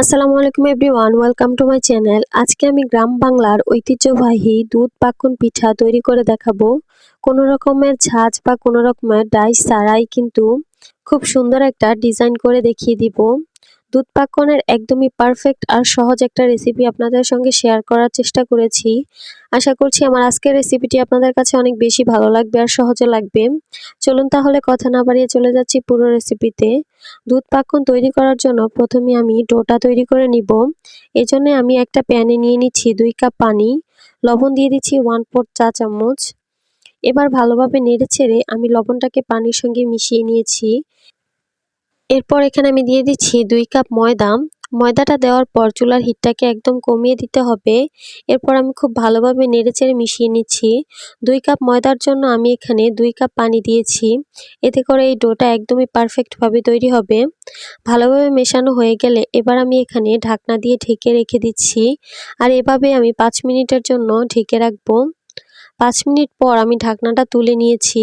আসসালামু আলাইকুম everyone, welcome to my channel. আজকে আমি গ্রাম বাংলার ঐতিহ্যবাহী দুধ পাকুন পিঠা তৈরি করে দেখাবো। কোনো রকমের ছাজ বা কোনো রকমের ডাইস ছাড়াই কিন্তু খুব সুন্দর একটা ডিজাইন করে দেখিয়ে দিব। দুধ পাকনের একদমই পারফেক্ট আর সহজ একটা রেসিপি আপনাদের সঙ্গে শেয়ার করার চেষ্টা করেছি। আশা করছি আমার আজকের রেসিপিটি আপনাদের কাছে অনেক বেশি ভালো লাগবে আর সহজে লাগবে। চলুন তাহলে কথা না বাড়িয়ে চলে যাচ্ছি পুরো রেসিপিতে দুধ পাকন তৈরি করার জন্য প্রথমে আমি ডোটা তৈরি করে নিব। এজন্য আমি একটা প্যানে নিয়ে নিচ্ছি দুই কাপ পানি, লবণ দিয়ে দিচ্ছি ওয়ান ফোর চা চামচ। এবার ভালোভাবে নেড়ে ছেড়ে আমি লবণটাকে পানির সঙ্গে মিশিয়ে নিয়েছি। এরপর এখানে আমি দিয়ে দিচ্ছি দুই কাপ ময়দা। ময়দাটা দেওয়ার পর চুলার হিটটাকে একদম কমিয়ে দিতে হবে। এরপর আমি খুব ভালোভাবে নেড়েচেড়ে মিশিয়ে নিচ্ছি। দুই কাপ ময়দার জন্য আমি এখানে দুই কাপ পানি দিয়েছি। এতে করে এই ডোটা একদমই পারফেক্টভাবে তৈরি হবে। ভালোভাবে মেশানো হয়ে গেলে এবার আমি এখানে ঢাকনা দিয়ে ঢেকে রেখে দিচ্ছি। আর এভাবে আমি পাঁচ মিনিটের জন্য ঢেকে রাখব। পাঁচ মিনিট পর আমি ঢাকনাটা তুলে নিয়েছি।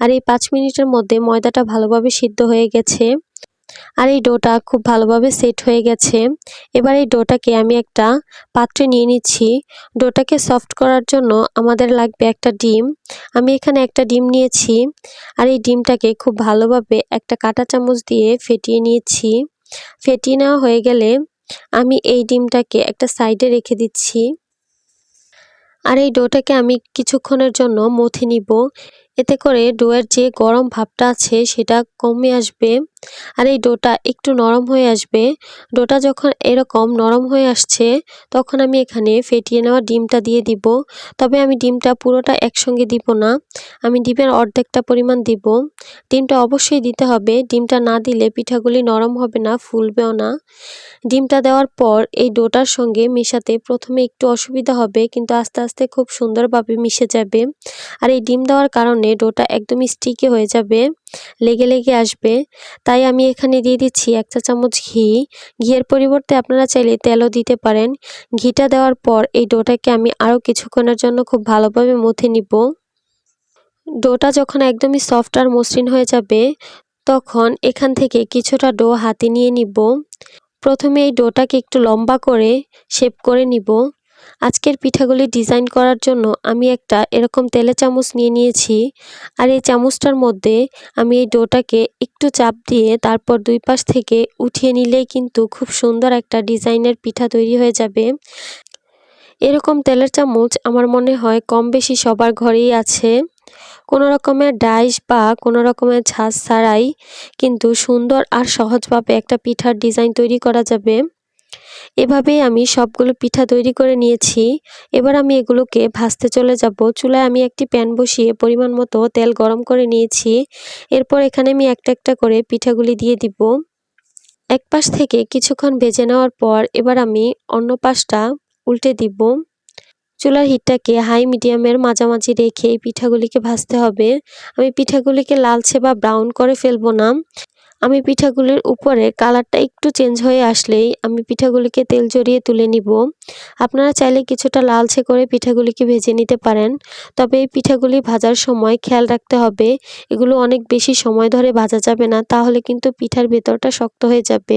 আর এই পাঁচ মিনিটের মধ্যে ময়দাটা ভালোভাবে সিদ্ধ হয়ে গেছে। আর এই ডোটা খুব ভালোভাবে সেট হয়ে গেছে। এবার এই ডোটাকে আমি একটা পাত্রে নিয়ে নিচ্ছি। ডোটাকে সফট করার জন্য আমাদের লাগবে একটা ডিম। আমি এখানে একটা ডিম নিয়েছি আর এই ডিমটাকে খুব ভালোভাবে একটা কাঁটা চামচ দিয়ে ফেটিয়ে নিয়েছি। ফেটিয়ে নেওয়া হয়ে গেলে আমি এই ডিমটাকে একটা সাইডে রেখে দিচ্ছি। আর এই ডোটাকে আমি কিছুক্ষণের জন্য মথে নিব। এতে করে ডোয়ের যে গরম ভাবটা আছে সেটা কমে আসবে আর এই ডোটা একটু নরম হয়ে আসবে। ডোটা যখন এরকম নরম হয়ে আসছে, তখন আমি এখানে ফেটিয়ে নেওয়া ডিমটা দিয়ে দিব। তবে আমি ডিমটা পুরোটা একসঙ্গে দিব না। আমি ডিমের অর্ধেকটা পরিমাণ দিব। ডিমটা অবশ্যই দিতে হবে। ডিমটা না দিলে পিঠাগুলি নরম হবে না, ফুলবেও না। ডিমটা দেওয়ার পর এই ডোটার সঙ্গে মেশাতে প্রথমে একটু অসুবিধা হবে, কিন্তু আস্তে আস্তে খুব সুন্দরভাবে মিশে যাবে। আর এই ডিম দেওয়ার কারণে ডোটা একদমই স্টিকি হয়ে যাবে, লেগে লেগে আসবে। তাই আমি এখানে দিয়ে দিচ্ছি এক চা চামচ ঘি। ঘিয়ের পরিবর্তে আপনারা চাইলে তেলও দিতে পারেন। ঘিটা দেওয়ার পর এই ডোটাকে আমি আরও কিছুক্ষণের জন্য খুব ভালোভাবে মথে নিব। ডোটা যখন একদমই সফট আর মসৃণ হয়ে যাবে, তখন এখান থেকে কিছুটা ডো হাতে নিয়ে নিব। প্রথমে এই ডোটাকে একটু লম্বা করে শেপ করে নিব। আজকের পিঠাগুলি ডিজাইন করার জন্য আমি একটা এরকম তেলে চামচ নিয়ে নিয়েছি। আর এই চামচটার মধ্যে আমি এই ডোটাকে একটু চাপ দিয়ে তারপর দুই পাশ থেকে উঠিয়ে নিলেই কিন্তু খুব সুন্দর একটা ডিজাইনের পিঠা তৈরি হয়ে যাবে। এরকম তেলের চামচ আমার মনে হয় কম বেশি সবার ঘরেই আছে। কোনো রকমের ডাইস বা কোনো রকমের ঝাঁজ ছাড়াই কিন্তু সুন্দর আর সহজভাবে একটা পিঠার ডিজাইন তৈরি করা যাবে। এভাবেই আমি সবগুলো পিঠা তৈরি করে নিয়েছি। এবার আমি এগুলোকে ভাজতে চলে যাব। চুলায় আমি একটি প্যান বসিয়ে পরিমাণ মতো তেল গরম করে নিয়েছি। এরপর এখানে আমি একটা একটা করে পিঠাগুলি দিয়ে দিব। এক পাশ থেকে কিছুক্ষণ ভেজে নেওয়ার পর এবার আমি অন্য পাশটা উল্টে দিব। চুলার হিটটাকে হাই মিডিয়ামের মাঝামাঝি রেখে এই পিঠাগুলিকে ভাজতে হবে। আমি পিঠাগুলিকে লালচে বা ব্রাউন করে ফেলব না। আমি পিঠাগুলির উপরে কালারটা একটু চেঞ্জ হয়ে আসলেই আমি পিঠাগুলিকে তেল জড়িয়ে তুলে নিব। আপনারা চাইলে কিছুটা লালচে করে পিঠাগুলিকে ভেজে নিতে পারেন, তবে এই পিঠাগুলি ভাজার সময় খেয়াল রাখতে হবে। এগুলো অনেক বেশি সময় ধরে ভাজা যাবে না, তাহলে কিন্তু পিঠার ভেতরটা শক্ত হয়ে যাবে।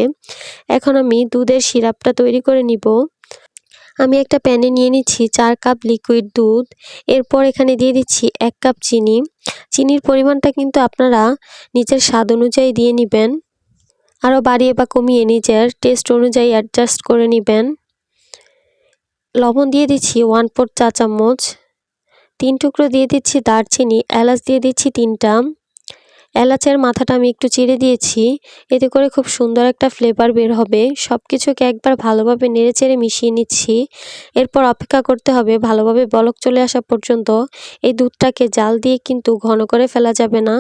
এখন আমি দুধের সিরাপটা তৈরি করে নিব। আমি একটা প্যানে নিয়ে নিচ্ছি চার কাপ লিকুইড দুধ, এরপর এখানে দিয়ে দিচ্ছি এক কাপ চিনি। চিনির পরিমাণটা কিন্তু আপনারা নিজের স্বাদ অনুযায়ী দিয়ে নেবেন। আরও বাড়িয়ে বা কমিয়ে নিজের টেস্ট অনুযায়ী অ্যাডজাস্ট করে নেবেন। লবণ দিয়ে দিচ্ছি ওয়ান ফোর চা চামচ। তিন টুকরো দিয়ে দিচ্ছি দারচিনি, এলাচ দিয়ে দিচ্ছি তিনটা। এলাচের মাথাটা আমি একটু চিড়ে দিয়েছি। এতে করে খুব সুন্দর একটা ফ্লেভার বের হবে। সব কিছুকে একবার ভালোভাবে নেড়ে চেড়ে মিশিয়ে নিচ্ছি। এরপর অপেক্ষা করতে হবে ভালোভাবে বলক চলে আসা পর্যন্ত। এই দুধটাকে জাল দিয়ে কিন্তু ঘন করে ফেলা যাবে না।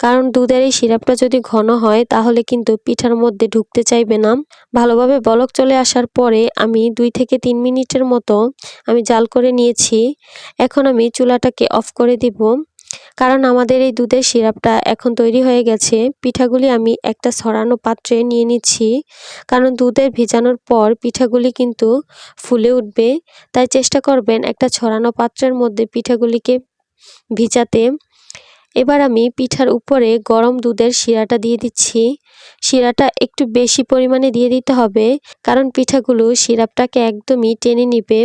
কারণ দুধের এই সিরাপটা যদি ঘন হয়, তাহলে কিন্তু পিঠার মধ্যে ঢুকতে চাইবে না। ভালোভাবে বলক চলে আসার পরে আমি দুই থেকে তিন মিনিটের মতো আমি জাল করে নিয়েছি। এখন আমি চুলাটাকে অফ করে দিব। কারণ আমাদের এই দুধের সিরাপটা এখন তৈরি হয়ে গেছে। পিঠাগুলি আমি একটা ছড়ানো পাত্রে নিয়ে নিচ্ছি। কারণ দুধের ভিজানোর পর পিঠাগুলি কিন্তু ফুলে উঠবে। তাই চেষ্টা করবেন একটা ছড়ানো পাত্রের মধ্যে পিঠাগুলিকে ভিজাতে। এবার আমি পিঠার উপরে গরম দুধের শিরাটা দিয়ে দিচ্ছি। শিরাটা একটু বেশি পরিমাণে দিয়ে দিতে হবে। কারণ পিঠাগুলো সিরাপটাকে একদমই টেনে নিবে।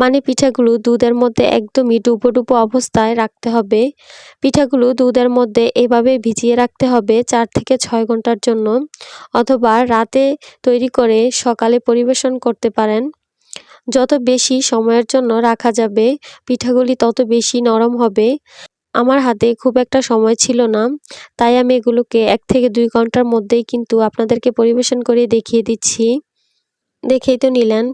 মানে পিঠাগুলো দুধের মধ্যে একদমই ডুবো ডুবো অবস্থায় রাখতে হবে। পিঠাগুলো দুধের মধ্যে এভাবে ভিজিয়ে রাখতে হবে চার থেকে ছয় ঘণ্টার জন্য অথবা রাতে তৈরি করে সকালে পরিবেশন করতে পারেন। যত বেশি সময়ের জন্য রাখা যাবে, পিঠাগুলি তত বেশি নরম হবে। আমার হাতে খুব একটা সময় ছিল না, তাই আমি এগুলোকে এক থেকে দুই ঘণ্টার মধ্যেই কিন্তু আপনাদেরকে পরিবেশন করে দেখিয়ে দিচ্ছি। দেখেই তো নিলেন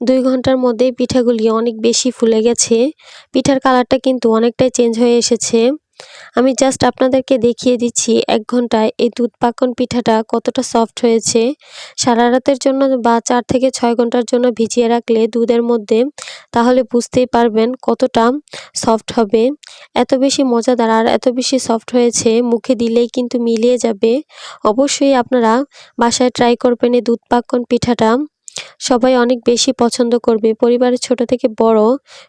দুই ঘণ্টার মধ্যেই পিঠাগুলি অনেক বেশি ফুলে গেছে। পিঠার কালারটা কিন্তু অনেকটাই চেঞ্জ হয়ে এসেছে। আমি জাস্ট আপনাদেরকে দেখিয়ে দিচ্ছি এক ঘন্টায় এই দুধ পাকন পিঠাটা কতটা সফট হয়েছে। সারা রাতের জন্য বা চার থেকে ছয় ঘণ্টার জন্য ভিজিয়ে রাখলে দুধের মধ্যে তাহলে বুঝতেই পারবেন কতটা সফট হবে। এত বেশি মজাদার আর এত বেশি সফট হয়েছে, মুখে দিলেই কিন্তু মিলিয়ে যাবে। অবশ্যই আপনারা বাসায় ট্রাই করবেন এই দুধ পাকন পিঠাটা। সবাই অনেক বেশি পছন্দ করবে। পরিবারের ছোট থেকে বড়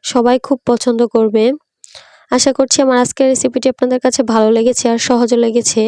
সবাই খুব পছন্দ করবে। আশা করছি আমার আজকের রেসিপিটি আপনাদের কাছে ভালো লেগেছে আর সহজও লেগেছে।